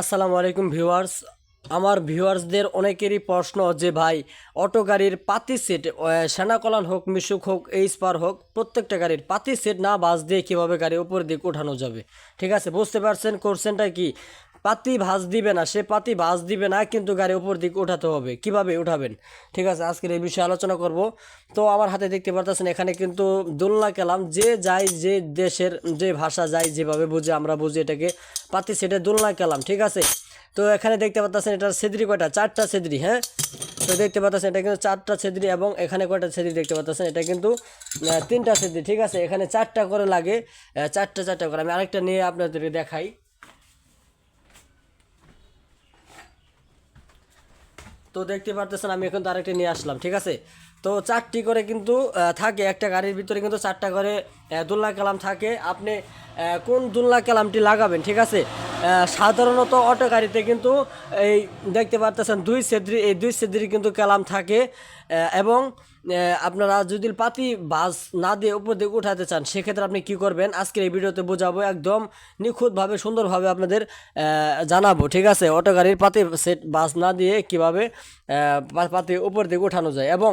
আসসালামু আলাইকুম ভিউয়ার্স। আমার ভিউয়ার্সদের অনেকেরই প্রশ্ন যে, ভাই, অটো গাড়ির পাতি সেট সেনা কলান হোক, মিশুক হোক এইচ পার হোক, প্রত্যেকটা গাড়ির পাতি সেট না বাস দিয়ে কীভাবে গাড়ি উপর দিকে ওঠানো যাবে? ঠিক আছে, বুঝতে পারছেন কোর্সেনটা কি? পাতি ভাঁজ দিবে না, সে পাতি ভাঁজ দিবে না, কিন্তু গাড়ি উপর দিকে উঠাতে হবে। কীভাবে উঠাবেন? ঠিক আছে, আজকের এই বিষয়ে আলোচনা করব। তো আমার হাতে দেখতে পারতেছেন, এখানে কিন্তু দোলনা কেলাম, যে যায় যে দেশের যে ভাষা যায় যেভাবে বুঝে আমরা বুঝি এটাকে। পাতি সেটা দোলনা কেলাম, ঠিক আছে? তো এখানে দেখতে পাচ্ছেন এটার সেদ্রি কয়টা? চারটা সেদ্রি হ্যাঁ? তো দেখতে পাচ্ছেন এটা কিন্তু চারটা সেদ্রি এবং এখানে কয়টা সেদ্রি দেখতে পাচ্ছেন? এটা কিন্তু তিনটা সেদ্রি ঠিক আছে? এখানে চারটা করে লাগে চারটা চারটা করে। আমি আরেকটা নিয়ে আপনাদেরকে দেখাই। তো দেখতে পারতেছেন আমি এখন তো আরেকটা নিয়ে আসলাম, ঠিক আছে? তো চারটি করে কিন্তু থাকে। একটা গাড়ির ভিতরে কিন্তু চারটা করে দোলনা কালাম থাকে। আপনি কোন দুলনা কালামটি লাগাবেন, ঠিক আছে? সাধারণত অটো গাড়িতে কিন্তু এই দেখতে পারতেছেন দুই সেদ্রি এই দুই সেদ্রি কিন্তু কালাম থাকে এবং আপনারা যদি পাতি, বাস না দিয়ে উপর দিকে উঠাতে চান, সেক্ষেত্রে আপনি কি করবেন? আজকের এই ভিডিওতে বোঝাবো একদম নিখুঁতভাবে, সুন্দরভাবে আপনাদের জানাব, ঠিক আছে? অটো গাড়ির পাতি, সেট, বাস না দিয়ে কীভাবে পাতি উপর দিকে উঠানো যায়? এবং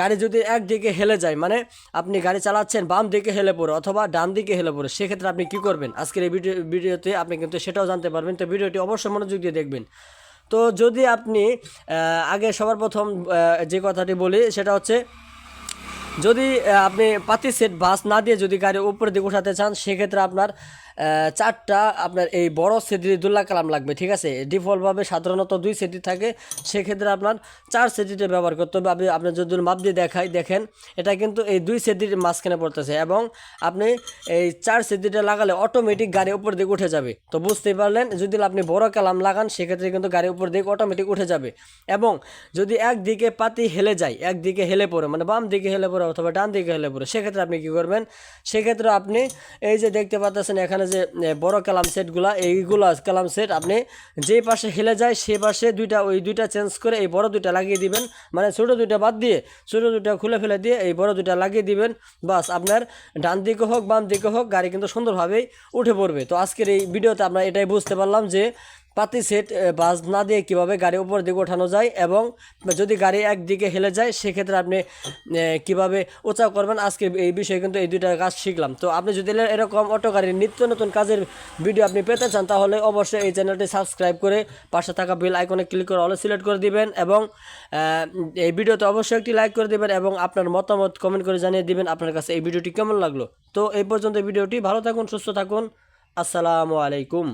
গাড়ি যদি একদিকে হেলে যায় মানে আপনি গাড়ি চালাচ্ছেন, বাম দিকে হেলে পড়ে অথবা ডান দিকে হেলে পড়ে, সেক্ষেত্রে আপনি কি করবেন? আজকের এই ভিডিও, ভিডিওতে আপনি কিন্তু সেটাও জানতে পারবেন। তো ভিডিওটি অবশ্যই মনোযোগ দিয়ে দেখবেন। তো যদি আপনি আগে সবার প্রথম যে কথাটি বলি সেটা হচ্ছে যদি আপনি পাতি সেট বাস না দিয়ে যদি গাড়ি উপরে দিকে উঠাতে চান, সেক্ষেত্রে আপনার চারটা আপনার এই বড় সেদ্রি দুল্লা কালাম লাগবে, ঠিক আছে? ডিফল্টভাবে সাধারণত দুই সেটি থাকে, সেক্ষেত্রে আপনার চার সেটিতে ব্যবহার করতে হবে। আপনি আপনার যদি মাপ দিয়ে দেখাই, দেখেন, এটা কিন্তু এই দুই সেটির মাঝখানে পড়তেছে এবং আপনি এই চার সেটিটা লাগালে অটোমেটিক গাড়ি উপর দিকে উঠে যাবে। তো বুঝতেই পারলেন? যদি আপনি বড় কালাম লাগান, সেক্ষেত্রে কিন্তু গাড়ি উপর দিকে অটোমেটিক উঠে যাবে। এবং যদি একদিকে পাতি হেলে যায়, একদিকে হেলে পড়ে মানে বাম দিকে হেলে পড়ে অথবা ডান দিকে হেলে পড়ে সেক্ষেত্রে আপনি কী করবেন? সেক্ষেত্রে আপনি এই যে দেখতে পাচ্ছেন এখানে যে বড় কালাম সেটগুলা, এইগুলো কালাম সেট আপনি যেই পাশে হেলে যায় সে পাশে দুইটা, ওই দুইটা চেঞ্জ করে এই বড় দুইটা লাগিয়ে দিবেন। মানে ছোটো দুইটা বাদ দিয়ে ছোটো দুইটা খুলে ফেলে দিয়ে এই বড় দুইটা লাগিয়ে দিবেন। বাস আপনার ডান দিকে হোক, বাম দিকে হোক, গাড়ি কিন্তু সুন্দরভাবেই উঠে পড়বে। তো আজকের এই ভিডিওতে আমরা এটাই বুঝতে পারলাম যে পাতি সেট বাস না দিয়ে কীভাবে গাড়ি উপর দিকে ওঠানো যায় এবং যদি গাড়ি একদিকে হেলে যায়, সেক্ষেত্রে আপনি কীভাবে উঁচা করবেন? আজকে এই বিষয়ে কিন্তু এই দুইটা কাজ শিখলাম। তো আপনি যদি এরকম অটো গাড়ির নিত্য নতুন কাজের ভিডিও আপনি পেতে চান, তাহলে অবশ্যই এই চ্যানেলটি সাবস্ক্রাইব করে পাশে থাকা বেল আইকনে ক্লিক করে অলে সিলেক্ট করে দিবেন এবং এই ভিডিওতে অবশ্যই একটি লাইক করে দিবেন এবং আপনার মতামত কমেন্ট করে জানিয়ে দিবেন আপনার কাছে এই ভিডিওটি কেমন লাগল। তো এই পর্যন্ত ভিডিওটি ভালো থাকুন, সুস্থ থাকুন। আসসালামু আলাইকুম।